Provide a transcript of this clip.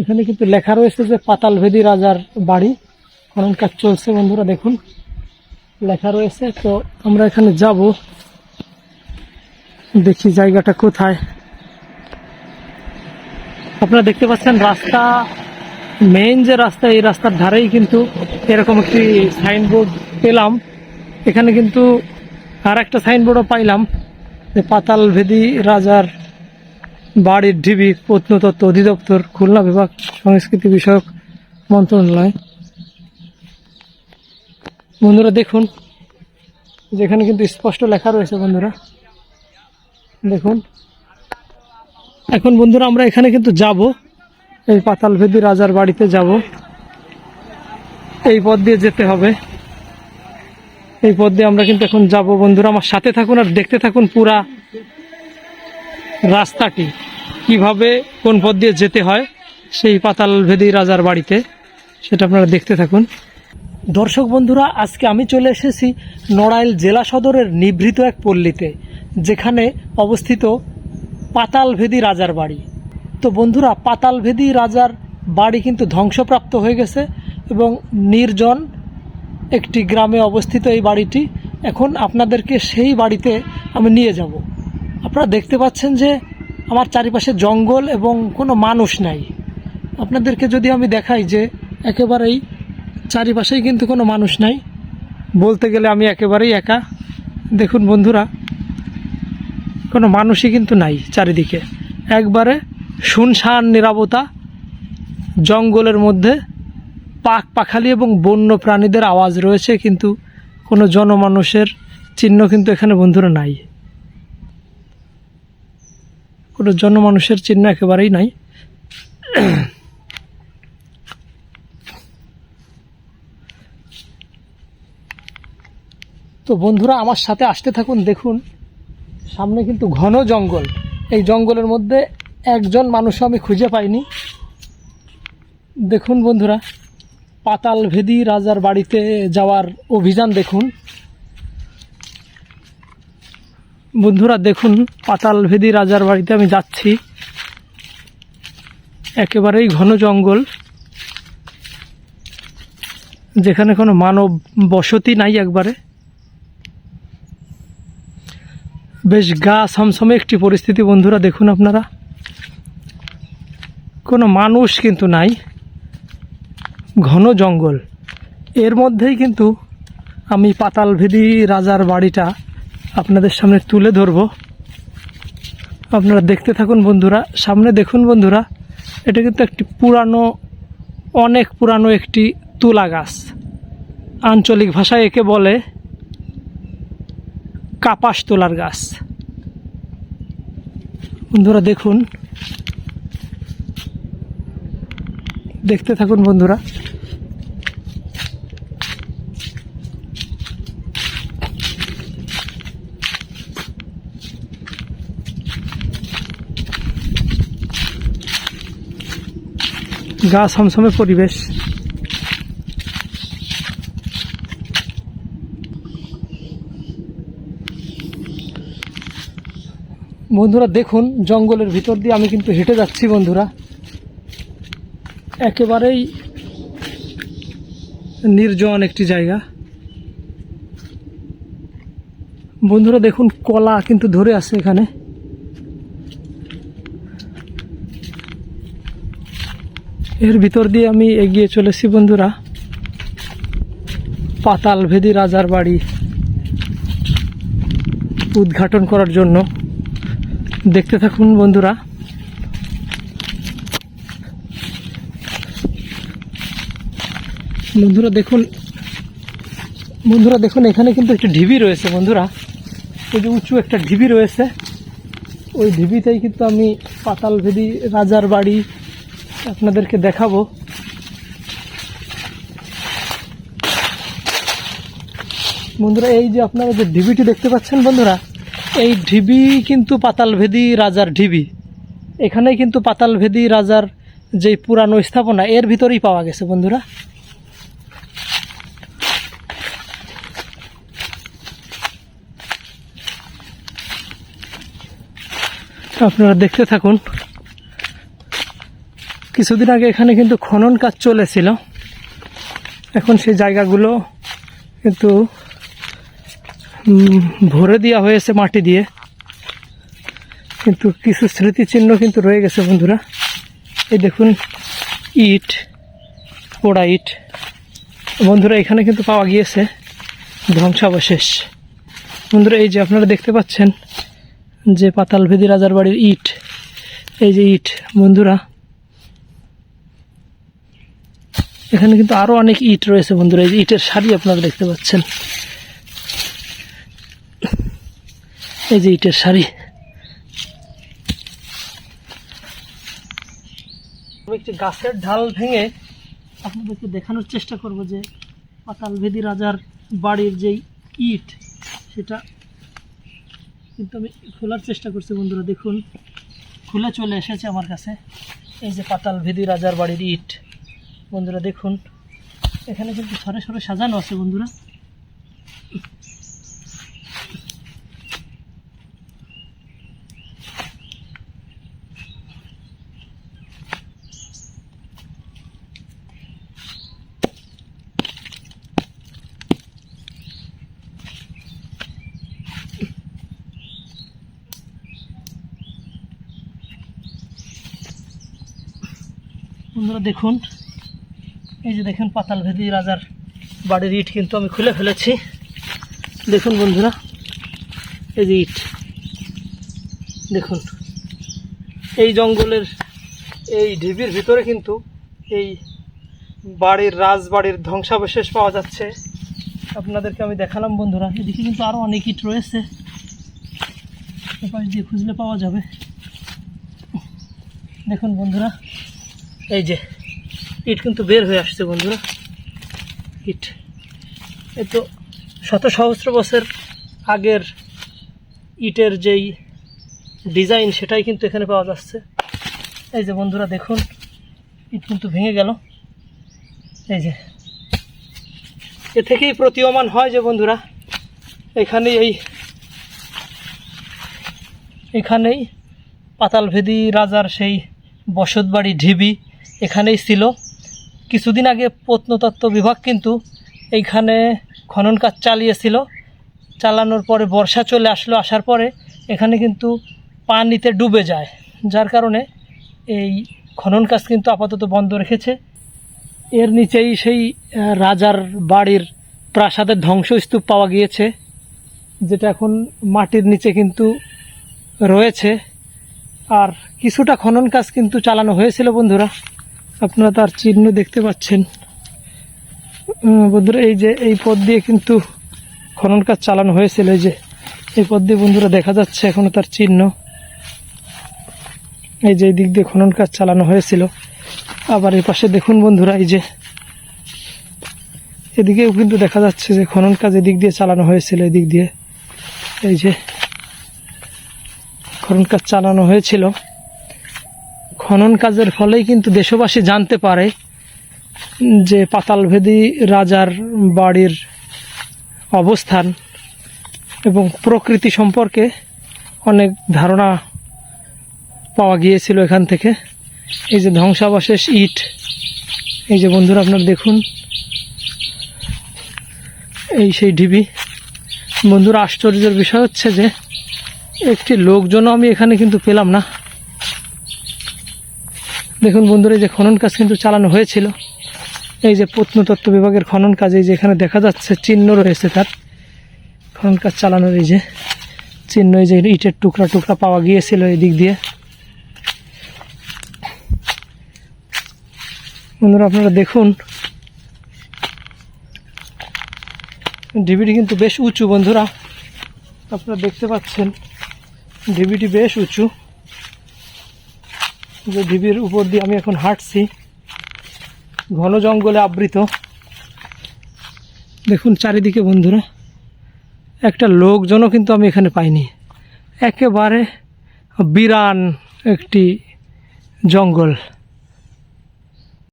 এখানে কিন্তু লেখা রয়েছে যে পাতালভেদি রাজার বাড়ি। খনন কাজ চলছে, বন্ধুরা দেখুন। লেখা রয়েছে, তো আমরা এখানে যাব। দেখি জায়গাটা কোথায়। আপনারা দেখতে পাচ্ছেন রাস্তা মেইন যে রাস্তা, এই রাস্তার ধারেই কিন্তু এরকম একটি সাইনবোর্ড পেলাম। এখানে কিন্তু আর একটা সাইনবোর্ডও পাইলাম, যে পাতালভেদি রাজার বাড়ির ঢিবি প্রত্নতত্ত্ব অধিদপ্তর, খুলনা বিভাগ, সংস্কৃতি বিষয়ক মন্ত্রণালয়। বন্ধুরা দেখুন, যেখানে কিন্তু স্পষ্ট লেখা রয়েছে বন্ধুরা। দেখুন। এখন বন্ধুরা আমরা এখানে কিন্তু যাব। এই পাতালভেদি রাজার বাড়িতে যাব। এই পথ দিয়ে যেতে হবে। এই পথ দিয়ে আমরা কিন্তু এখন যাব বন্ধুরা। আমার সাথে থাকুন আর দেখতে থাকুন পুরা রাস্তাটি কীভাবে কোন পথ দিয়ে যেতে হয়, সেই পাতালভেদি রাজার বাড়িতে, সেটা আপনারা দেখতে থাকুন। দর্শক বন্ধুরা, আজকে আমি চলে এসেছি নড়াইল জেলা সদরের নিভৃত এক পল্লীতে, যেখানে অবস্থিত পাতালভেদি রাজার বাড়ি। তো বন্ধুরা পাতালভেদি রাজার বাড়ি কিন্তু ধ্বংসপ্রাপ্ত হয়ে গেছে এবং নির্জন একটি গ্রামে অবস্থিত এই বাড়িটি। এখন আপনাদেরকে সেই বাড়িতে আমি নিয়ে যাব। আপনারা দেখতে পাচ্ছেন যে আমার চারিপাশে জঙ্গল এবং কোনো মানুষ নাই। আপনাদেরকে যদি আমি দেখাই যে একেবারেই চারিপাশেই কিন্তু কোনো মানুষ নাই, বলতে গেলে আমি একেবারেই একা। দেখুন বন্ধুরা, কোনো মানুষই কিন্তু নাই চারিদিকে। একবারে শুনশান নিরাপত্তা জঙ্গলের মধ্যে পাক পাখালি এবং বন্য প্রাণীদের আওয়াজ রয়েছে, কিন্তু কোনো জনমানুষের চিহ্ন কিন্তু এখানে বন্ধুরা নাই। কোনো জনমানুষের চিহ্ন একেবারেই নাই। তো বন্ধুরা, আমার সাথে আসতে থাকুন, দেখুন। সামনে কিন্তু ঘন জঙ্গল। এই জঙ্গলের মধ্যে একজন মানুষও আমি খুঁজে পাইনি। দেখুন বন্ধুরা, পাতাল ভেদি রাজার বাড়িতে যাওয়ার অভিযান দেখুন। বন্ধুরা দেখুন, পাতাল ভেদি রাজার বাড়িতে আমি যাচ্ছি। একেবারেই ঘন জঙ্গল। যেখানে কোনো মানব বসতি নাই একবারে। বেশ গা সমসমে একটি পরিস্থিতি বন্ধুরা, দেখুন আপনারা। কোনো মানুষ কিন্তু নাই। ঘন জঙ্গল। এর মধ্যেই কিন্তু আমি পাতালভেদি রাজার বাড়িটা আপনাদের সামনে তুলে ধরব। আপনারা দেখতে থাকুন বন্ধুরা, সামনে দেখুন বন্ধুরা, এটা কিন্তু একটি পুরানো, অনেক পুরানো একটি তুলা গাছ। আঞ্চলিক ভাষায় একে বলে কাপাস তোলার গাছ। বন্ধুরা দেখুন। দেখতে থাকুন বন্ধুরা। গা সমসমে পরিবেশ বন্ধুরা, দেখুন, জঙ্গলের ভিতর দিয়ে আমি কিন্তু হেঁটে যাচ্ছি বন্ধুরা। একেবারেই নির্জন একটি জায়গা। বন্ধুরা, দেখুন, কলা কিন্তু ধরে আছে এখানে। এর ভিতর দিয়ে আমি এগিয়ে চলেছি, বন্ধুরা। পাতাল ভেদি রাজার বাড়ি। উদ্ঘাটন করার জন্য। দেখতে থাকুন, বন্ধুরা। বন্ধুরা, দেখুন। বন্ধুরা, দেখুন, এখানে কিন্তু একটা ঢিবি রয়েছে, বন্ধুরা। এই যে উঁচু একটা ঢিবি রয়েছে। ওই ঢিবিতেই কিন্তু আমি পাতাল ভেদি রাজার বাড়ি আপনাদেরকে দেখাবো। বন্ধুরা, এই যে আপনারা যে ঢিবিটি দেখতে পাচ্ছেন বন্ধুরা, এই ঢিবি কিন্তু পাতালভেদি রাজার ঢিবি। এখানেই কিন্তু পাতালভেদি রাজার যে পুরানো স্থাপনা, এর ভিতরেই পাওয়া গেছে বন্ধুরা। আপনারা দেখতে থাকুন। কিছুদিন আগে এখানে কিন্তু খনন কাজ চলেছিল। এখন সেই জায়গাগুলো কিন্তু ভরে দেওয়া হয়েছে মাটি দিয়ে। কিন্তু কিছু স্মৃতিচিহ্ন কিন্তু রয়ে গেছে বন্ধুরা। এই দেখুন, ইট, পোড়া ইট। বন্ধুরা, এখানে কিন্তু পাওয়া গিয়েছে ধ্বংসাবশেষ। বন্ধুরা, এই যে আপনারা দেখতে পাচ্ছেন যে পাতালভেদি রাজার বাড়ির ইট, এই যে ইট, বন্ধুরা। এখানে কিন্তু আরও অনেক ইট রয়েছে বন্ধুরা, এই যে ইটের শাড়ি আপনারা দেখতে পাচ্ছেন। এই যে ইটের শাড়ি আমি একটি গাছের ঢাল ভেঙে আপনাদেরকে দেখানোর চেষ্টা করব যে পাতালভেদি রাজার বাড়ির যেই ইট, সেটা কিন্তু আমি খোলার চেষ্টা করছি বন্ধুরা, দেখুন। খুলে চলে এসেছে আমার কাছে। এই যে পাতালভেদি রাজার বাড়ির ইট। বন্ধুরা দেখুন এখানে কিন্তু সরে সরে সাজানো আছে বন্ধুরা। বন্ধুরা দেখুন এই যে দেখুন পাতালভেদি রাজার বাড়ির ইট কিন্তু আমি খুলে ফেলেছি। দেখুন বন্ধুরা, এই যে ইট। দেখুন, এই জঙ্গলের এই ঢিবির ভিতরে কিন্তু এই বাড়ির রাজবাড়ির ধ্বংসাবশেষ পাওয়া যাচ্ছে। আপনাদেরকে আমি দেখালাম বন্ধুরা, এদিকে কিন্তু আরও অনেক ইট রয়েছে। এপাশ দিয়ে খুঁজলে পাওয়া যাবে। দেখুন বন্ধুরা, এই যে ইট কিন্তু বের হয়ে আসছে বন্ধুরা। ইট। এ তো শত সহস্র বছর আগের ইটের যেই ডিজাইন, সেটাই কিন্তু এখানে পাওয়া যাচ্ছে। এই যে বন্ধুরা, দেখুন, ইট কিন্তু ভেঙে গেল। এই যে। এ থেকেই প্রতীয়মান হয় যে বন্ধুরা, এখানে এই এখানেই পাতালভেদি রাজার সেই বসতবাড়ি ঢিবি এখানেই ছিল। কিছুদিন আগে প্রত্নতত্ত্ব বিভাগ কিন্তু এইখানে খনন কাজ চালিয়েছিল। চালানোর পরে বর্ষা চলে আসলো, আসার পরে এখানে কিন্তু পানিতে ডুবে যায়। যার কারণে এই খনন কাজ কিন্তু আপাতত বন্ধ রেখেছে। এর নিচেই সেই রাজার বাড়ির প্রাসাদের ধ্বংসস্তূপ পাওয়া গিয়েছে, যেটা এখন মাটির নিচে কিন্তু রয়েছে। আর কিছুটা খনন কাজ কিন্তু চালানো হয়েছিল বন্ধুরা। আপনারা তার চিহ্ন দেখতে পাচ্ছেন। বন্ধুরা, এই যে, এই পথ দিয়ে কিন্তু খনন কাজ চালানো হয়েছিল, এই যে, এই পথ দিয়ে বন্ধুরা দেখা যাচ্ছে এখনও তার চিহ্ন। এই যে, এই দিক দিয়ে খনন কাজ চালানো হয়েছিল। আবার এই পাশে দেখুন বন্ধুরা, এই যে, এদিকেও কিন্তু দেখা যাচ্ছে যে খনন কাজ এদিক দিয়ে চালানো হয়েছিল, এদিক দিয়ে, এই যে, খনন কাজ চালানো হয়েছিল। খনন কাজের ফলেই কিন্তু দেশবাসী জানতে পারে যে পাতালভেদি রাজার বাড়ির অবস্থান এবং প্রকৃতি সম্পর্কে অনেক ধারণা পাওয়া গিয়েছিল এখান থেকে। এই যে ধ্বংসাবশেষ ইট, এই যে বন্ধুরা আপনারা দেখুন, এই সেই ঢিবি। বন্ধুরা, আশ্চর্যের বিষয় হচ্ছে যে একটি লোকজনও আমি এখানে কিন্তু পেলাম না। দেখুন বন্ধুরা যে খনন কাজ কিন্তু চালানো হয়েছিল। এই যে প্রত্নতত্ত্ব বিভাগের খনন কাজ এই যে এখানে দেখা যাচ্ছে, চিহ্ন রয়েছে তার। খনন কাজ চালানোর এই যে চিহ্ন, এই যে ইটের টুকরা টুকরা পাওয়া গিয়েছিল এই দিক দিয়ে। বন্ধুরা, আপনারা দেখুন, ঢিবিটি কিন্তু বেশ উঁচু বন্ধুরা। আপনারা দেখতে পাচ্ছেন, ঢিবিটি বেশ উঁচু। যে ঢিবির উপর দিয়ে আমি এখন হাঁটছি, ঘন জঙ্গলে আবৃত। দেখুন চারিদিকে বন্ধুরা, একটা লোকজনও কিন্তু আমি এখানে পাইনি। একেবারে বিরান একটি জঙ্গল।